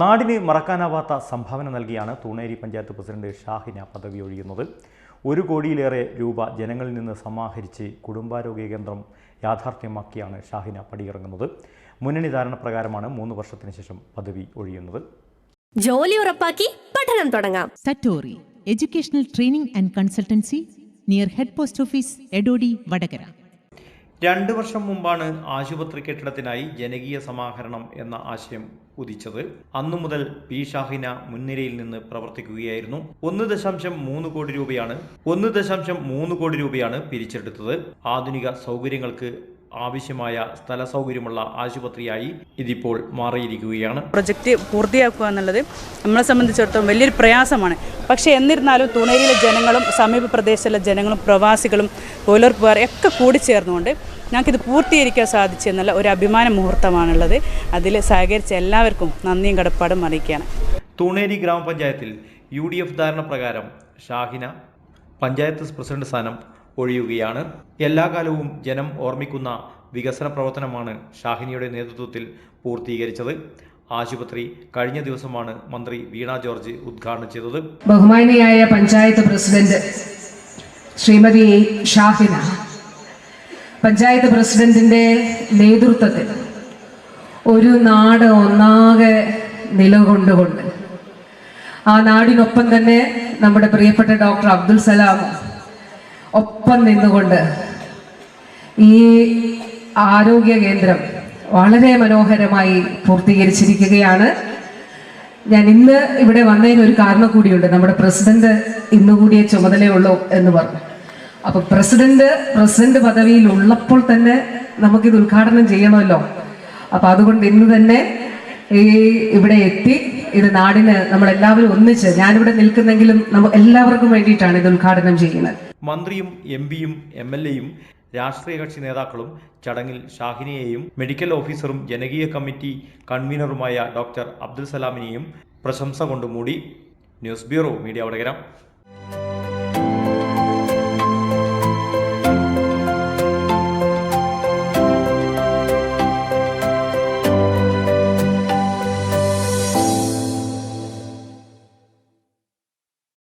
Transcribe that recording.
നാടിന് മറക്കാനാവാത്ത സംഭാവന നൽകിയാണ് തൂണേരി പഞ്ചായത്ത് പ്രസിഡന്റ് ഷാഹിന പദവി ഒഴിയുന്നത് ഒരു കോടിയിലേറെ രൂപ ജനങ്ങളിൽ നിന്ന് സമാഹരിച്ച് കുടുംബാരോഗ്യ കേന്ദ്രം യാഥാർത്ഥ്യമാക്കിയാണ് ഷാഹിന പടിയിറങ്ങുന്നത്. മുന്നണി ധാരണ പ്രകാരമാണ് മൂന്ന് വർഷത്തിന് ശേഷം പദവി ഒഴിയുന്നത്. ജോലി ഉറപ്പാക്കി പഠനം തുടങ്ങാം. Satori educational training and consultancy near head post office Edodi Vadagara. രണ്ട് വർഷം മുമ്പാണ് ആശുപത്രി കെട്ടിടത്തിനായി ജനകീയ സമാഹരണം എന്ന ആശയം ഉദിച്ചത്. അന്നു മുതൽ പി ഷാഹിന മുൻനിരയിൽ നിന്ന് പ്രവർത്തിക്കുകയായിരുന്നു. ഒന്ന് ദശാംശം മൂന്ന് കോടി രൂപയാണ് ഒന്ന് ദശാംശം മൂന്ന് കോടി രൂപയാണ് പിരിച്ചെടുത്തത്. ആധുനിക സൗകര്യങ്ങൾക്ക് ആവശ്യമായ സ്ഥല സൗകര്യമുള്ള ആശുപത്രിയായി ഇതിപ്പോൾ മാറിയിരിക്കുകയാണ്. പ്രൊജക്റ്റ് പൂർത്തിയാക്കുക എന്നുള്ളത് നമ്മളെ സംബന്ധിച്ചിടത്തോളം വലിയൊരു പ്രയാസമാണ്. പക്ഷേ എന്നിരുന്നാലും തുണേരിയിലെ ജനങ്ങളും സമീപ പ്രദേശത്തിലെ ജനങ്ങളും പ്രവാസികളും തൊഴിലുറപ്പുകാർ ഒക്കെ കൂടിച്ചേർന്നുകൊണ്ട് ഞങ്ങൾക്കിത് പൂർത്തീകരിക്കാൻ സാധിച്ചു എന്നുള്ള ഒരു അഭിമാന മുഹൂർത്തമാണുള്ളത്. അതിൽ സഹകരിച്ച എല്ലാവർക്കും നന്ദിയും കടപ്പാടും അറിയിക്കുകയാണ്. തുണേരി ഗ്രാമപഞ്ചായത്തിൽ യു ഡി എഫ് ധാരണ പ്രകാരം ഷാഹിന പഞ്ചായത്ത് പ്രസിഡന്റ് സ്ഥാനം ഒഴിയുകയാണ്. എല്ലാ കാലവും ജനം ഓർമ്മിക്കുന്ന വികസന പ്രവർത്തനമാണ് ഷാഹിനിയുടെ നേതൃത്വത്തിൽ പൂർത്തീകരിച്ചത്. ആശുപത്രി കഴിഞ്ഞ ദിവസമാണ് മന്ത്രി വീണ ജോർജ് ഉദ്ഘാടനം ചെയ്തത്. ബഹുമാനിയായ പഞ്ചായത്ത് പ്രസിഡന്റ് ശ്രീമതി ഷാഹിന പഞ്ചായത്ത് പ്രസിഡന്റിന്റെ നേതൃത്വത്തിൽ ഒരു നാട് ഒന്നാകെ നിലകൊണ്ടുകൊണ്ട് ആ നാടിനൊപ്പം തന്നെ നമ്മുടെ പ്രിയപ്പെട്ട ഡോക്ടർ അബ്ദുൽ സലാം ഒപ്പം നിന്നുകൊണ്ട് ഈ ആരോഗ്യ കേന്ദ്രം വളരെ മനോഹരമായി പൂർത്തീകരിച്ചിരിക്കുകയാണ്. ഞാൻ ഇന്ന് ഇവിടെ വന്നതിന് ഒരു കാരണം കൂടിയുണ്ട്. നമ്മുടെ പ്രസിഡന്റ് ഇന്ന് കൂടിയേ ചുമതലയുള്ളൂ എന്ന് പറഞ്ഞു. അപ്പൊ പ്രസിഡന്റ് പ്രസിഡന്റ് പദവിയിൽ ഉള്ളപ്പോൾ തന്നെ നമുക്കിത് ഉദ്ഘാടനം ചെയ്യണമല്ലോ. അപ്പൊ അതുകൊണ്ട് ഇന്ന് തന്നെ ഈ ഇവിടെ എത്തി. ഇത് നാടിന് നമ്മൾ എല്ലാവരും ഒന്നിച്ച് ഞാനിവിടെ നിൽക്കുന്നെങ്കിലും നമ്മൾ എല്ലാവർക്കും വേണ്ടിയിട്ടാണ് ഇത് ഉദ്ഘാടനം ചെയ്യുന്നത്. മന്ത്രിയും എം പിയും എം എൽ എയും രാഷ്ട്രീയ കക്ഷി നേതാക്കളും ചടങ്ങിൽ ഷാഹിനിയെയും മെഡിക്കൽ ഓഫീസറും ജനകീയ കമ്മിറ്റി കൺവീനറുമായ ഡോക്ടർ അബ്ദുൽ സലാമിനെയും പ്രശംസ കൊണ്ട് മൂടി. News bureau media Vadakara.